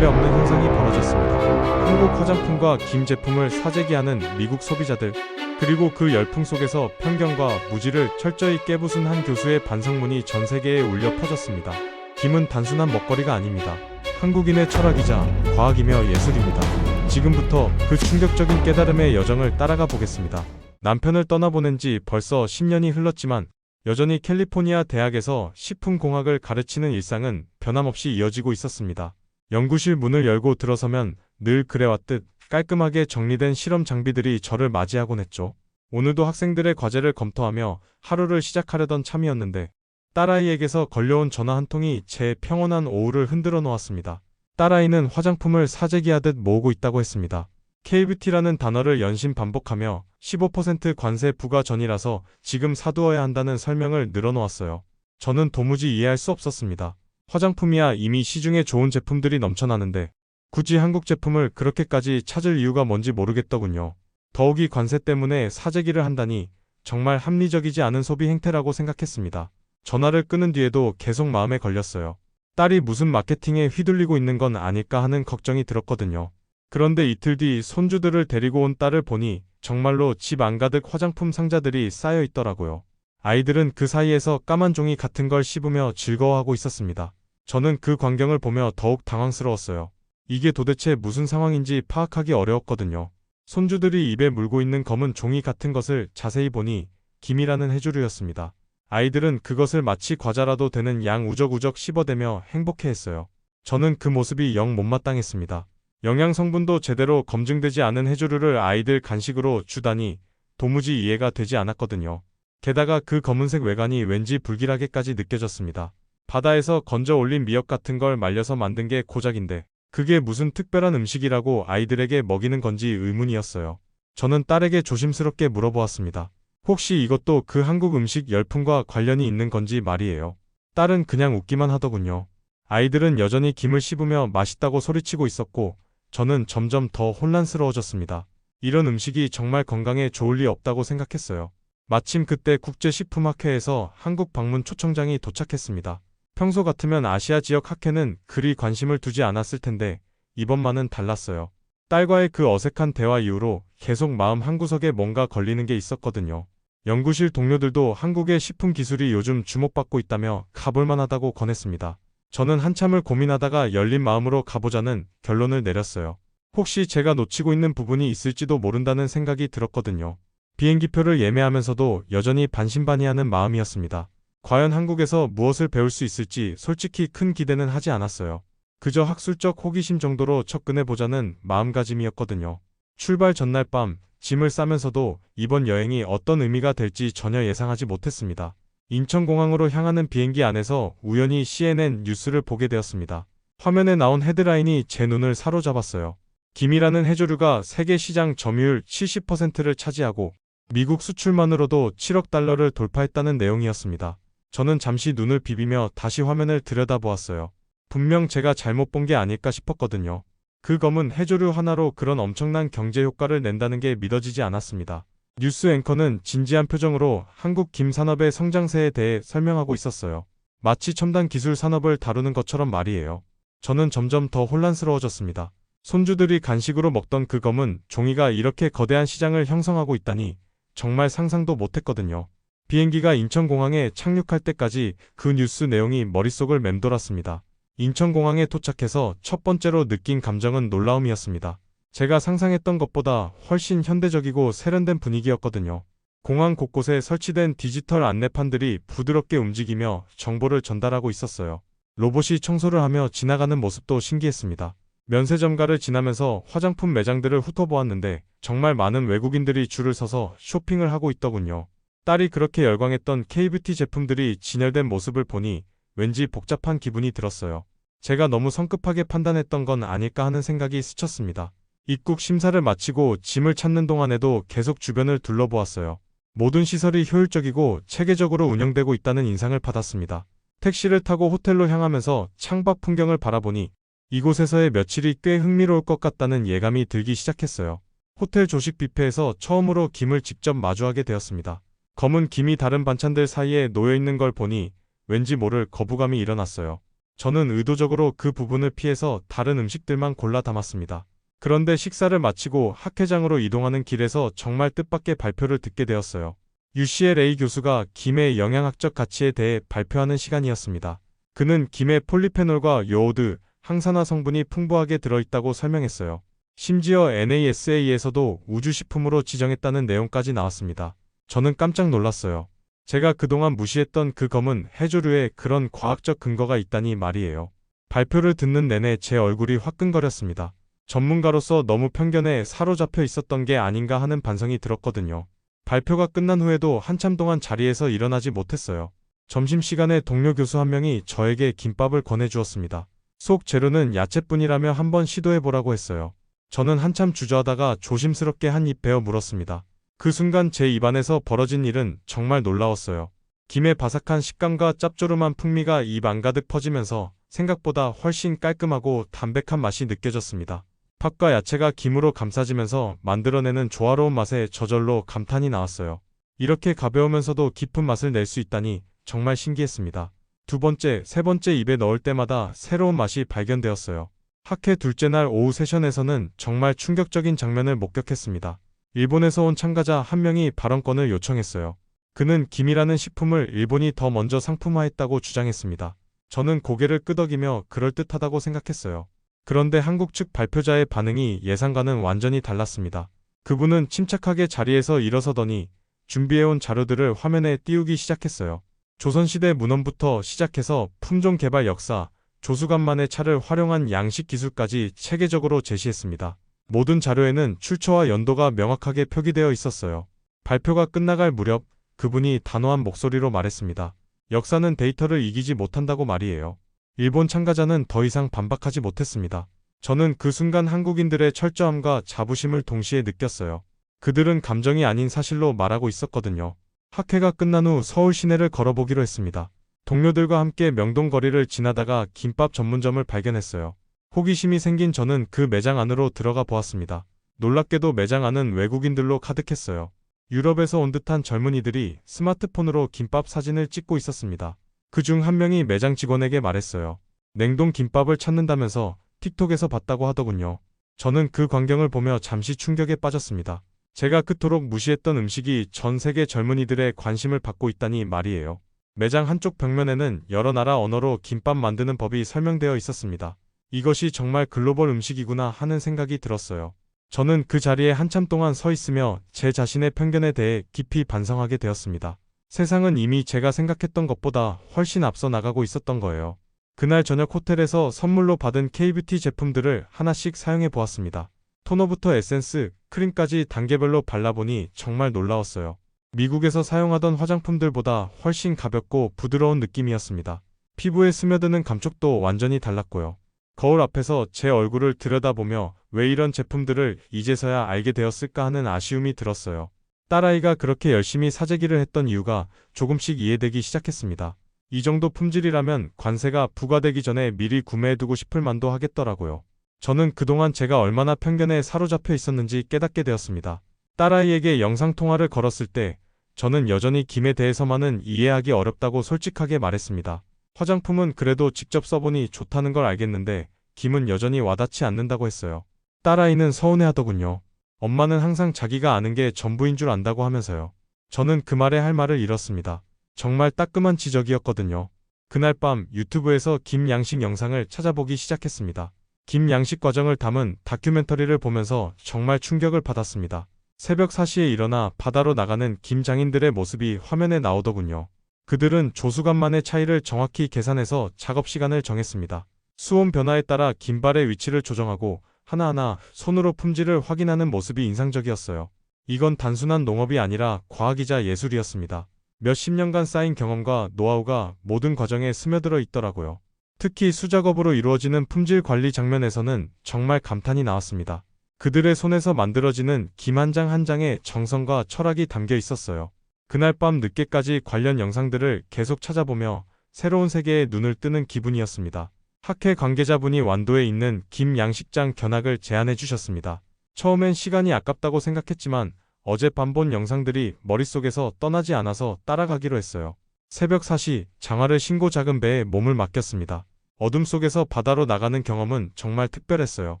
전례 없는 현상이 벌어졌습니다. 한국 화장품과 김 제품을 사재기하는 미국 소비자들, 그리고 그 열풍 속에서 편견과 무지를 철저히 깨부순 한 교수의 반성문이 전 세계에 울려 퍼졌습니다. 김은 단순한 먹거리가 아닙니다. 한국인의 철학이자 과학이며 예술입니다. 지금부터 그 충격적인 깨달음의 여정을 따라가 보겠습니다. 남편을 떠나보낸 지 벌써 10년이 흘렀지만 여전히 캘리포니아 대학에서 식품공학을 가르치는 일상은 변함없이 이어지고 있었습니다. 연구실 문을 열고 들어서면 늘 그래왔듯 깔끔하게 정리된 실험 장비들이 저를 맞이하곤 했죠. 오늘도 학생들의 과제를 검토하며 하루를 시작하려던 참이었는데 딸아이에게서 걸려온 전화 한 통이 제 평온한 오후를 흔들어 놓았습니다. 딸아이는 화장품을 사재기하듯 모으고 있다고 했습니다. KBT라는 단어를 연신 반복하며 15% 관세 부과 전이라서 지금 사두어야 한다는 설명을 늘어놓았어요. 저는 도무지 이해할 수 없었습니다. 화장품이야 이미 시중에 좋은 제품들이 넘쳐나는데 굳이 한국 제품을 그렇게까지 찾을 이유가 뭔지 모르겠더군요. 더욱이 관세 때문에 사재기를 한다니 정말 합리적이지 않은 소비 행태라고 생각했습니다. 전화를 끊은 뒤에도 계속 마음에 걸렸어요. 딸이 무슨 마케팅에 휘둘리고 있는 건 아닐까 하는 걱정이 들었거든요. 그런데 이틀 뒤 손주들을 데리고 온 딸을 보니 정말로 집 안가득 화장품 상자들이 쌓여 있더라고요. 아이들은 그 사이에서 까만 종이 같은 걸 씹으며 즐거워하고 있었습니다. 저는 그 광경을 보며 더욱 당황스러웠어요. 이게 도대체 무슨 상황인지 파악하기 어려웠거든요. 손주들이 입에 물고 있는 검은 종이 같은 것을 자세히 보니 김이라는 해조류였습니다. 아이들은 그것을 마치 과자라도 되는 양 우적우적 씹어대며 행복해했어요. 저는 그 모습이 영 못마땅했습니다. 영양 성분도 제대로 검증되지 않은 해조류를 아이들 간식으로 주다니 도무지 이해가 되지 않았거든요. 게다가 그 검은색 외관이 왠지 불길하게까지 느껴졌습니다. 바다에서 건져 올린 미역 같은 걸 말려서 만든 게 고작인데 그게 무슨 특별한 음식이라고 아이들에게 먹이는 건지 의문이었어요. 저는 딸에게 조심스럽게 물어보았습니다. 혹시 이것도 그 한국 음식 열풍과 관련이 있는 건지 말이에요. 딸은 그냥 웃기만 하더군요. 아이들은 여전히 김을 씹으며 맛있다고 소리치고 있었고 저는 점점 더 혼란스러워졌습니다. 이런 음식이 정말 건강에 좋을 리 없다고 생각했어요. 마침 그때 국제식품학회에서 한국 방문 초청장이 도착했습니다. 평소 같으면 아시아 지역 학회는 그리 관심을 두지 않았을 텐데 이번만은 달랐어요. 딸과의 그 어색한 대화 이후로 계속 마음 한구석에 뭔가 걸리는 게 있었거든요. 연구실 동료들도 한국의 식품 기술이 요즘 주목받고 있다며 가볼만하다고 권했습니다. 저는 한참을 고민하다가 열린 마음으로 가보자는 결론을 내렸어요. 혹시 제가 놓치고 있는 부분이 있을지도 모른다는 생각이 들었거든요. 비행기표를 예매하면서도 여전히 반신반의하는 마음이었습니다. 과연 한국에서 무엇을 배울 수 있을지 솔직히 큰 기대는 하지 않았어요. 그저 학술적 호기심 정도로 접근해보자는 마음가짐이었거든요. 출발 전날 밤 짐을 싸면서도 이번 여행이 어떤 의미가 될지 전혀 예상하지 못했습니다. 인천공항으로 향하는 비행기 안에서 우연히 CNN 뉴스를 보게 되었습니다. 화면에 나온 헤드라인이 제 눈을 사로잡았어요. 김이라는 해조류가 세계 시장 점유율 70%를 차지하고 미국 수출만으로도 7억 달러를 돌파했다는 내용이었습니다. 저는 잠시 눈을 비비며 다시 화면을 들여다보았어요. 분명 제가 잘못 본 게 아닐까 싶었거든요. 그 검은 해조류 하나로 그런 엄청난 경제 효과를 낸다는 게 믿어지지 않았습니다. 뉴스 앵커는 진지한 표정으로 한국 김 산업의 성장세에 대해 설명하고 있었어요. 마치 첨단 기술 산업을 다루는 것처럼 말이에요. 저는 점점 더 혼란스러워졌습니다. 손주들이 간식으로 먹던 그 검은 종이가 이렇게 거대한 시장을 형성하고 있다니 정말 상상도 못했거든요. 비행기가 인천공항에 착륙할 때까지 그 뉴스 내용이 머릿속을 맴돌았습니다. 인천공항에 도착해서 첫 번째로 느낀 감정은 놀라움이었습니다. 제가 상상했던 것보다 훨씬 현대적이고 세련된 분위기였거든요. 공항 곳곳에 설치된 디지털 안내판들이 부드럽게 움직이며 정보를 전달하고 있었어요. 로봇이 청소를 하며 지나가는 모습도 신기했습니다. 면세점가를 지나면서 화장품 매장들을 훑어보았는데 정말 많은 외국인들이 줄을 서서 쇼핑을 하고 있더군요. 딸이 그렇게 열광했던 K뷰티 제품들이 진열된 모습을 보니 왠지 복잡한 기분이 들었어요. 제가 너무 성급하게 판단했던 건 아닐까 하는 생각이 스쳤습니다. 입국 심사를 마치고 짐을 찾는 동안에도 계속 주변을 둘러보았어요. 모든 시설이 효율적이고 체계적으로 운영되고 있다는 인상을 받았습니다. 택시를 타고 호텔로 향하면서 창밖 풍경을 바라보니 이곳에서의 며칠이 꽤 흥미로울 것 같다는 예감이 들기 시작했어요. 호텔 조식 뷔페에서 처음으로 김을 직접 마주하게 되었습니다. 검은 김이 다른 반찬들 사이에 놓여 있는 걸 보니 왠지 모를 거부감이 일어났어요. 저는 의도적으로 그 부분을 피해서 다른 음식들만 골라 담았습니다. 그런데 식사를 마치고 학회장으로 이동하는 길에서 정말 뜻밖의 발표를 듣게 되었어요. UCLA 교수가 김의 영양학적 가치에 대해 발표하는 시간이었습니다. 그는 김의 폴리페놀과 요오드, 항산화 성분이 풍부하게 들어있다고 설명했어요. 심지어 NASA에서도 우주식품으로 지정했다는 내용까지 나왔습니다. 저는 깜짝 놀랐어요. 제가 그동안 무시했던 그 검은 해조류에 그런 과학적 근거가 있다니 말이에요. 발표를 듣는 내내 제 얼굴이 화끈거렸습니다. 전문가로서 너무 편견에 사로잡혀 있었던 게 아닌가 하는 반성이 들었거든요. 발표가 끝난 후에도 한참 동안 자리에서 일어나지 못했어요. 점심시간에 동료 교수 한 명이 저에게 김밥을 권해주었습니다. 속 재료는 야채뿐이라며 한번 시도해보라고 했어요. 저는 한참 주저하다가 조심스럽게 한 입 베어 물었습니다. 그 순간 제 입안에서 벌어진 일은 정말 놀라웠어요. 김의 바삭한 식감과 짭조름한 풍미가 입 안 가득 퍼지면서 생각보다 훨씬 깔끔하고 담백한 맛이 느껴졌습니다. 팥과 야채가 김으로 감싸지면서 만들어내는 조화로운 맛에 저절로 감탄이 나왔어요. 이렇게 가벼우면서도 깊은 맛을 낼 수 있다니 정말 신기했습니다. 두 번째, 세 번째 입에 넣을 때마다 새로운 맛이 발견되었어요. 학회 둘째 날 오후 세션에서는 정말 충격적인 장면을 목격했습니다. 일본에서 온 참가자 한 명이 발언권을 요청했어요. 그는 김이라는 식품을 일본이 더 먼저 상품화했다고 주장했습니다. 저는 고개를 끄덕이며 그럴듯하다고 생각했어요. 그런데 한국 측 발표자의 반응이 예상과는 완전히 달랐습니다. 그분은 침착하게 자리에서 일어서더니 준비해온 자료들을 화면에 띄우기 시작했어요. 조선시대 문헌부터 시작해서 품종 개발 역사, 조수간만의 차를 활용한 양식 기술까지 체계적으로 제시했습니다. 모든 자료에는 출처와 연도가 명확하게 표기되어 있었어요. 발표가 끝나갈 무렵 그분이 단호한 목소리로 말했습니다. 역사는 데이터를 이기지 못한다고 말이에요. 일본 참가자는 더 이상 반박하지 못했습니다. 저는 그 순간 한국인들의 철저함과 자부심을 동시에 느꼈어요. 그들은 감정이 아닌 사실로 말하고 있었거든요. 학회가 끝난 후 서울 시내를 걸어보기로 했습니다. 동료들과 함께 명동 거리를 지나다가 김밥 전문점을 발견했어요. 호기심이 생긴 저는 그 매장 안으로 들어가 보았습니다. 놀랍게도 매장 안은 외국인들로 가득했어요. 유럽에서 온 듯한 젊은이들이 스마트폰으로 김밥 사진을 찍고 있었습니다. 그 중 한 명이 매장 직원에게 말했어요. 냉동 김밥을 찾는다면서 틱톡에서 봤다고 하더군요. 저는 그 광경을 보며 잠시 충격에 빠졌습니다. 제가 그토록 무시했던 음식이 전 세계 젊은이들의 관심을 받고 있다니 말이에요. 매장 한쪽 벽면에는 여러 나라 언어로 김밥 만드는 법이 설명되어 있었습니다. 이것이 정말 글로벌 음식이구나 하는 생각이 들었어요. 저는 그 자리에 한참 동안 서 있으며 제 자신의 편견에 대해 깊이 반성하게 되었습니다. 세상은 이미 제가 생각했던 것보다 훨씬 앞서 나가고 있었던 거예요. 그날 저녁 호텔에서 선물로 받은 K뷰티 제품들을 하나씩 사용해 보았습니다. 토너부터 에센스, 크림까지 단계별로 발라보니 정말 놀라웠어요. 미국에서 사용하던 화장품들보다 훨씬 가볍고 부드러운 느낌이었습니다. 피부에 스며드는 감촉도 완전히 달랐고요. 거울 앞에서 제 얼굴을 들여다보며 왜 이런 제품들을 이제서야 알게 되었을까 하는 아쉬움이 들었어요. 딸아이가 그렇게 열심히 사재기를 했던 이유가 조금씩 이해되기 시작했습니다. 이 정도 품질이라면 관세가 부과되기 전에 미리 구매해두고 싶을 만도 하겠더라고요. 저는 그동안 제가 얼마나 편견에 사로잡혀 있었는지 깨닫게 되었습니다. 딸아이에게 영상통화를 걸었을 때 저는 여전히 김에 대해서만은 이해하기 어렵다고 솔직하게 말했습니다. 화장품은 그래도 직접 써보니 좋다는 걸 알겠는데 김은 여전히 와닿지 않는다고 했어요. 딸아이는 서운해 하더군요. 엄마는 항상 자기가 아는 게 전부인 줄 안다고 하면서요. 저는 그 말에 할 말을 잃었습니다. 정말 따끔한 지적이었거든요. 그날 밤 유튜브에서 김 양식 영상을 찾아보기 시작했습니다. 김 양식 과정을 담은 다큐멘터리를 보면서 정말 충격을 받았습니다. 새벽 4시에 일어나 바다로 나가는 김 장인들의 모습이 화면에 나오더군요. 그들은 조수간만의 차이를 정확히 계산해서 작업 시간을 정했습니다. 수온 변화에 따라 김발의 위치를 조정하고 하나하나 손으로 품질을 확인하는 모습이 인상적이었어요. 이건 단순한 농업이 아니라 과학이자 예술이었습니다. 몇십 년간 쌓인 경험과 노하우가 모든 과정에 스며들어 있더라고요. 특히 수작업으로 이루어지는 품질 관리 장면에서는 정말 감탄이 나왔습니다. 그들의 손에서 만들어지는 김 한 장 한 장의 정성과 철학이 담겨 있었어요. 그날 밤 늦게까지 관련 영상들을 계속 찾아보며 새로운 세계에 눈을 뜨는 기분이었습니다. 학회 관계자분이 완도에 있는 김 양식장 견학을 제안해 주셨습니다. 처음엔 시간이 아깝다고 생각했지만 어젯밤 본 영상들이 머릿속에서 떠나지 않아서 따라가기로 했어요. 새벽 4시 장화를 신고 작은 배에 몸을 맡겼습니다. 어둠 속에서 바다로 나가는 경험은 정말 특별했어요.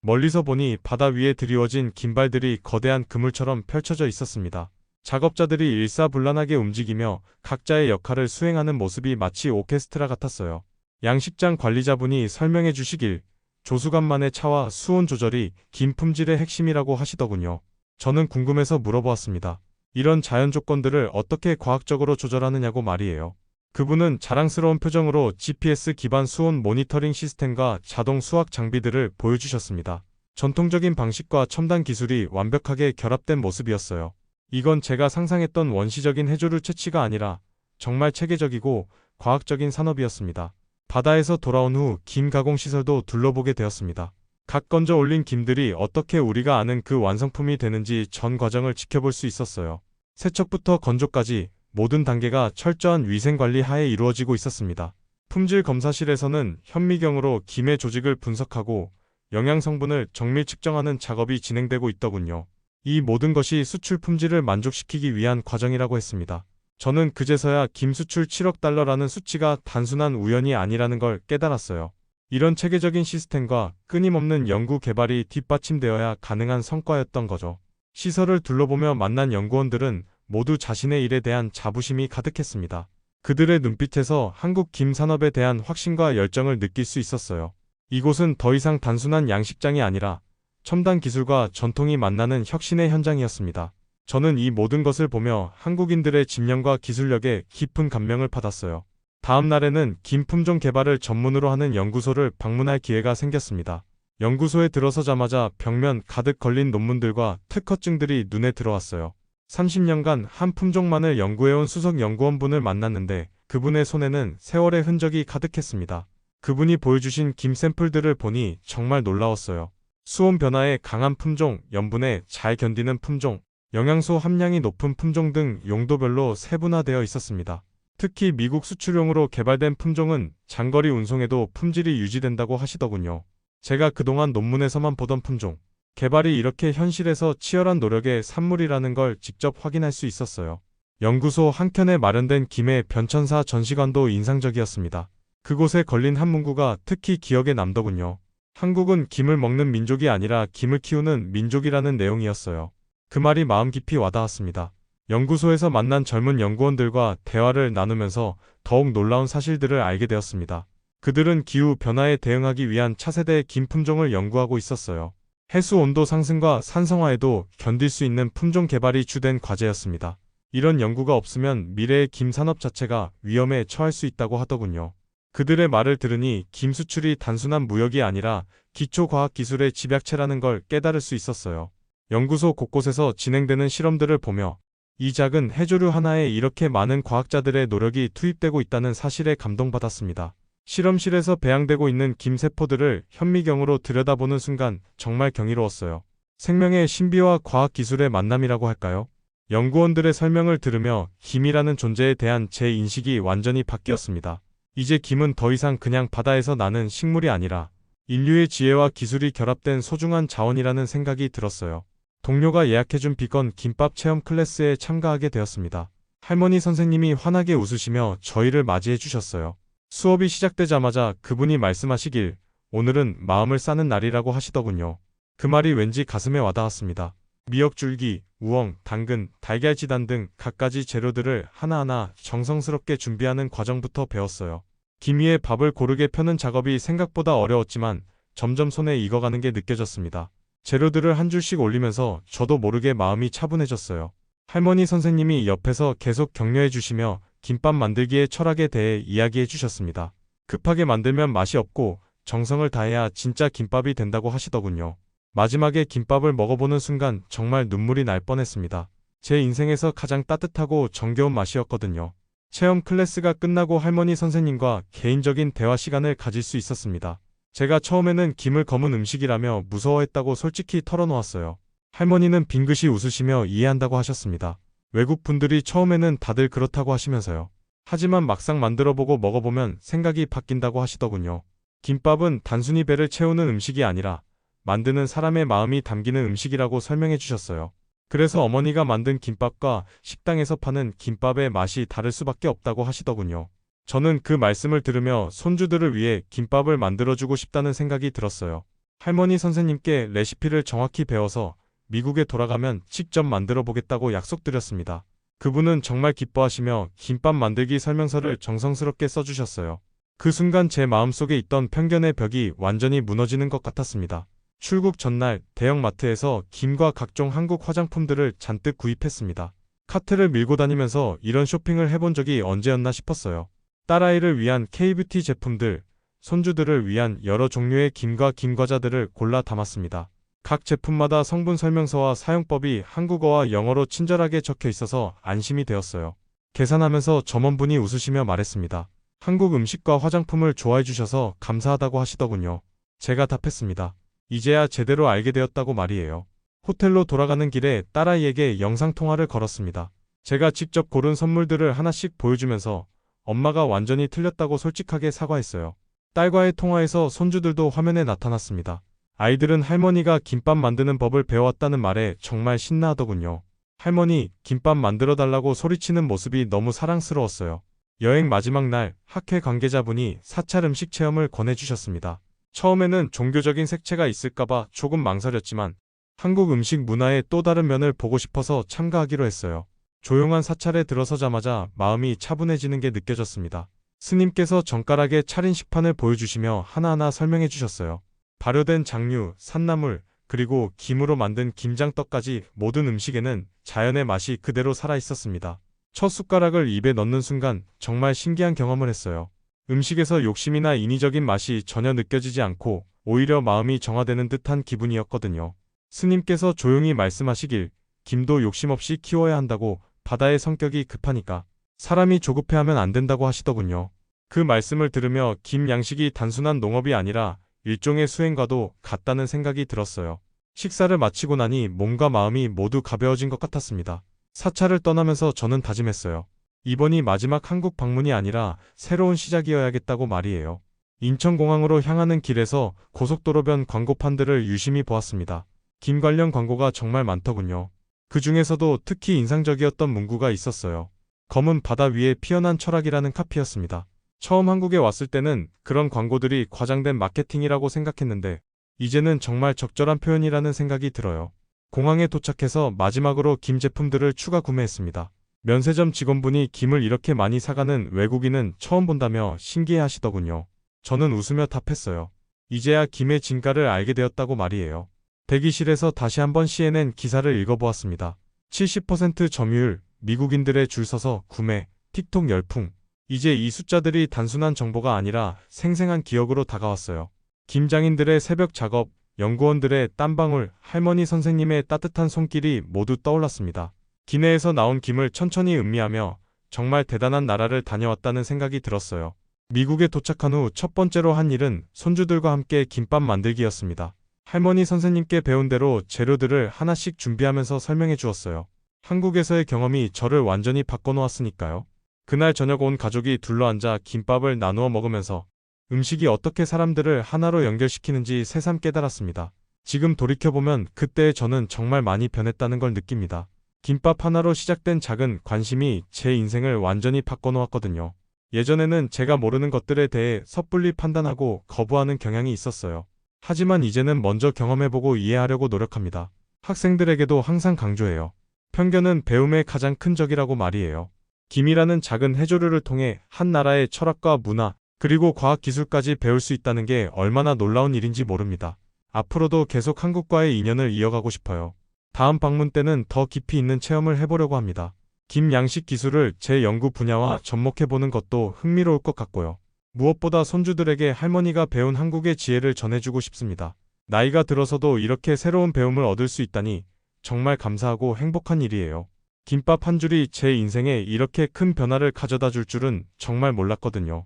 멀리서 보니 바다 위에 드리워진 긴발들이 거대한 그물처럼 펼쳐져 있었습니다. 작업자들이 일사불란하게 움직이며 각자의 역할을 수행하는 모습이 마치 오케스트라 같았어요. 양식장 관리자분이 설명해 주시길 조수간만의 차와 수온 조절이 긴 품질의 핵심이라고 하시더군요. 저는 궁금해서 물어보았습니다. 이런 자연 조건들을 어떻게 과학적으로 조절하느냐고 말이에요. 그분은 자랑스러운 표정으로 GPS 기반 수온 모니터링 시스템과 자동 수학 장비들을 보여주셨습니다. 전통적인 방식과 첨단 기술이 완벽하게 결합된 모습이었어요. 이건 제가 상상했던 원시적인 해조류 채취가 아니라 정말 체계적이고 과학적인 산업이었습니다. 바다에서 돌아온 후 김 가공 시설도 둘러보게 되었습니다. 각 건져 올린 김들이 어떻게 우리가 아는 그 완성품이 되는지 전 과정을 지켜볼 수 있었어요. 세척부터 건조까지 모든 단계가 철저한 위생 관리 하에 이루어지고 있었습니다. 품질 검사실에서는 현미경으로 김의 조직을 분석하고 영양 성분을 정밀 측정하는 작업이 진행되고 있더군요. 이 모든 것이 수출 품질을 만족시키기 위한 과정이라고 했습니다. 저는 그제서야 김 수출 7억 달러라는 수치가 단순한 우연이 아니라는 걸 깨달았어요. 이런 체계적인 시스템과 끊임없는 연구 개발이 뒷받침되어야 가능한 성과였던 거죠. 시설을 둘러보며 만난 연구원들은 모두 자신의 일에 대한 자부심이 가득했습니다. 그들의 눈빛에서 한국 김 산업에 대한 확신과 열정을 느낄 수 있었어요. 이곳은 더 이상 단순한 양식장이 아니라 첨단 기술과 전통이 만나는 혁신의 현장이었습니다. 저는 이 모든 것을 보며 한국인들의 집념과 기술력에 깊은 감명을 받았어요. 다음 날에는 김 품종 개발을 전문으로 하는 연구소를 방문할 기회가 생겼습니다. 연구소에 들어서자마자 벽면 가득 걸린 논문들과 특허증들이 눈에 들어왔어요. 30년간 한 품종만을 연구해온 수석 연구원분을 만났는데 그분의 손에는 세월의 흔적이 가득했습니다. 그분이 보여주신 김 샘플들을 보니 정말 놀라웠어요. 수온 변화에 강한 품종, 염분에 잘 견디는 품종, 영양소 함량이 높은 품종 등 용도별로 세분화되어 있었습니다. 특히 미국 수출용으로 개발된 품종은 장거리 운송에도 품질이 유지된다고 하시더군요. 제가 그동안 논문에서만 보던 품종, 개발이 이렇게 현실에서 치열한 노력의 산물이라는 걸 직접 확인할 수 있었어요. 연구소 한켠에 마련된 김해 변천사 전시관도 인상적이었습니다. 그곳에 걸린 한 문구가 특히 기억에 남더군요. 한국은 김을 먹는 민족이 아니라 김을 키우는 민족이라는 내용이었어요. 그 말이 마음 깊이 와닿았습니다. 연구소에서 만난 젊은 연구원들과 대화를 나누면서 더욱 놀라운 사실들을 알게 되었습니다. 그들은 기후 변화에 대응하기 위한 차세대의 김 품종을 연구하고 있었어요. 해수 온도 상승과 산성화에도 견딜 수 있는 품종 개발이 주된 과제였습니다. 이런 연구가 없으면 미래의 김 산업 자체가 위험에 처할 수 있다고 하더군요. 그들의 말을 들으니 김 수출이 단순한 무역이 아니라 기초과학 기술의 집약체라는 걸 깨달을 수 있었어요. 연구소 곳곳에서 진행되는 실험들을 보며 이 작은 해조류 하나에 이렇게 많은 과학자들의 노력이 투입되고 있다는 사실에 감동받았습니다. 실험실에서 배양되고 있는 김세포들을 현미경으로 들여다보는 순간 정말 경이로웠어요. 생명의 신비와 과학 기술의 만남이라고 할까요? 연구원들의 설명을 들으며 김이라는 존재에 대한 제 인식이 완전히 바뀌었습니다. 이제 김은 더 이상 그냥 바다에서 나는 식물이 아니라 인류의 지혜와 기술이 결합된 소중한 자원이라는 생각이 들었어요. 동료가 예약해준 비건 김밥 체험 클래스에 참가하게 되었습니다. 할머니 선생님이 환하게 웃으시며 저희를 맞이해 주셨어요. 수업이 시작되자마자 그분이 말씀하시길 오늘은 마음을 싸는 날이라고 하시더군요. 그 말이 왠지 가슴에 와닿았습니다. 미역줄기, 우엉, 당근, 달걀 지단 등 갖가지 재료들을 하나하나 정성스럽게 준비하는 과정부터 배웠어요. 김 위에 밥을 고르게 펴는 작업이 생각보다 어려웠지만 점점 손에 익어가는 게 느껴졌습니다. 재료들을 한 줄씩 올리면서 저도 모르게 마음이 차분해졌어요. 할머니 선생님이 옆에서 계속 격려해 주시며 김밥 만들기의 철학에 대해 이야기해 주셨습니다. 급하게 만들면 맛이 없고 정성을 다해야 진짜 김밥이 된다고 하시더군요. 마지막에 김밥을 먹어보는 순간 정말 눈물이 날 뻔했습니다. 제 인생에서 가장 따뜻하고 정겨운 맛이었거든요. 체험 클래스가 끝나고 할머니 선생님과 개인적인 대화 시간을 가질 수 있었습니다. 제가 처음에는 김을 검은 음식이라며 무서워했다고 솔직히 털어놓았어요. 할머니는 빙긋이 웃으시며 이해한다고 하셨습니다. 외국 분들이 처음에는 다들 그렇다고 하시면서요. 하지만 막상 만들어보고 먹어보면 생각이 바뀐다고 하시더군요. 김밥은 단순히 배를 채우는 음식이 아니라 만드는 사람의 마음이 담기는 음식이라고 설명해 주셨어요. 그래서 어머니가 만든 김밥과 식당에서 파는 김밥의 맛이 다를 수밖에 없다고 하시더군요. 저는 그 말씀을 들으며 손주들을 위해 김밥을 만들어주고 싶다는 생각이 들었어요. 할머니 선생님께 레시피를 정확히 배워서 미국에 돌아가면 직접 만들어 보겠다고 약속드렸습니다. 그분은 정말 기뻐하시며 김밥 만들기 설명서를 정성스럽게 써주셨어요. 그 순간 제 마음속에 있던 편견의 벽이 완전히 무너지는 것 같았습니다. 출국 전날 대형 마트에서 김과 각종 한국 화장품들을 잔뜩 구입했습니다. 카트를 밀고 다니면서 이런 쇼핑을 해본 적이 언제였나 싶었어요. 딸아이를 위한 K뷰티 제품들, 손주들을 위한 여러 종류의 김과 김과자들을 골라 담았습니다. 각 제품마다 성분 설명서와 사용법이 한국어와 영어로 친절하게 적혀 있어서 안심이 되었어요. 계산하면서 점원분이 웃으시며 말했습니다. 한국 음식과 화장품을 좋아해 주셔서 감사하다고 하시더군요. 제가 답했습니다. 이제야 제대로 알게 되었다고 말이에요. 호텔로 돌아가는 길에 딸아이에게 영상통화를 걸었습니다. 제가 직접 고른 선물들을 하나씩 보여주면서 엄마가 완전히 틀렸다고 솔직하게 사과했어요. 딸과의 통화에서 손주들도 화면에 나타났습니다. 아이들은 할머니가 김밥 만드는 법을 배워왔다는 말에 정말 신나하더군요. 할머니, 김밥 만들어 달라고 소리치는 모습이 너무 사랑스러웠어요. 여행 마지막 날 학회 관계자분이 사찰 음식 체험을 권해주셨습니다. 처음에는 종교적인 색채가 있을까봐 조금 망설였지만 한국 음식 문화의 또 다른 면을 보고 싶어서 참가하기로 했어요. 조용한 사찰에 들어서자마자 마음이 차분해지는 게 느껴졌습니다. 스님께서 정갈하게 차린 식판을 보여주시며 하나하나 설명해 주셨어요. 발효된 장류, 산나물, 그리고 김으로 만든 김장떡까지 모든 음식에는 자연의 맛이 그대로 살아 있었습니다. 첫 숟가락을 입에 넣는 순간 정말 신기한 경험을 했어요. 음식에서 욕심이나 인위적인 맛이 전혀 느껴지지 않고 오히려 마음이 정화되는 듯한 기분이었거든요. 스님께서 조용히 말씀하시길 김도 욕심 없이 키워야 한다고 바다의 성격이 급하니까 사람이 조급해하면 안 된다고 하시더군요. 그 말씀을 들으며 김 양식이 단순한 농업이 아니라 일종의 수행과도 같다는 생각이 들었어요. 식사를 마치고 나니 몸과 마음이 모두 가벼워진 것 같았습니다. 사찰을 떠나면서 저는 다짐했어요. 이번이 마지막 한국 방문이 아니라 새로운 시작이어야겠다고 말이에요. 인천공항으로 향하는 길에서 고속도로변 광고판들을 유심히 보았습니다. 김 관련 광고가 정말 많더군요. 그 중에서도 특히 인상적이었던 문구가 있었어요. 검은 바다 위에 피어난 철학이라는 카피였습니다. 처음 한국에 왔을 때는 그런 광고들이 과장된 마케팅이라고 생각했는데 이제는 정말 적절한 표현이라는 생각이 들어요. 공항에 도착해서 마지막으로 김 제품들을 추가 구매했습니다. 면세점 직원분이 김을 이렇게 많이 사가는 외국인은 처음 본다며 신기해 하시더군요. 저는 웃으며 답했어요. 이제야 김의 진가를 알게 되었다고 말이에요. 대기실에서 다시 한번 CNN 기사를 읽어보았습니다. 70% 점유율, 미국인들의 줄 서서 구매, 틱톡 열풍. 이제 이 숫자들이 단순한 정보가 아니라 생생한 기억으로 다가왔어요. 김장인들의 새벽 작업, 연구원들의 땀방울, 할머니 선생님의 따뜻한 손길이 모두 떠올랐습니다. 기내에서 나온 김을 천천히 음미하며 정말 대단한 나라를 다녀왔다는 생각이 들었어요. 미국에 도착한 후 첫 번째로 한 일은 손주들과 함께 김밥 만들기였습니다. 할머니 선생님께 배운 대로 재료들을 하나씩 준비하면서 설명해 주었어요. 한국에서의 경험이 저를 완전히 바꿔놓았으니까요. 그날 저녁 온 가족이 둘러앉아 김밥을 나누어 먹으면서 음식이 어떻게 사람들을 하나로 연결시키는지 새삼 깨달았습니다. 지금 돌이켜보면 그때의 저는 정말 많이 변했다는 걸 느낍니다. 김밥 하나로 시작된 작은 관심이 제 인생을 완전히 바꿔놓았거든요. 예전에는 제가 모르는 것들에 대해 섣불리 판단하고 거부하는 경향이 있었어요. 하지만 이제는 먼저 경험해보고 이해하려고 노력합니다. 학생들에게도 항상 강조해요. 편견은 배움의 가장 큰 적이라고 말이에요. 김이라는 작은 해조류를 통해 한 나라의 철학과 문화, 그리고 과학기술까지 배울 수 있다는 게 얼마나 놀라운 일인지 모릅니다. 앞으로도 계속 한국과의 인연을 이어가고 싶어요. 다음 방문 때는 더 깊이 있는 체험을 해보려고 합니다. 김 양식 기술을 제 연구 분야와 접목해보는 것도 흥미로울 것 같고요. 무엇보다 손주들에게 할머니가 배운 한국의 지혜를 전해주고 싶습니다. 나이가 들어서도 이렇게 새로운 배움을 얻을 수 있다니 정말 감사하고 행복한 일이에요. 김밥 한 줄이 제 인생에 이렇게 큰 변화를 가져다 줄 줄은 정말 몰랐거든요.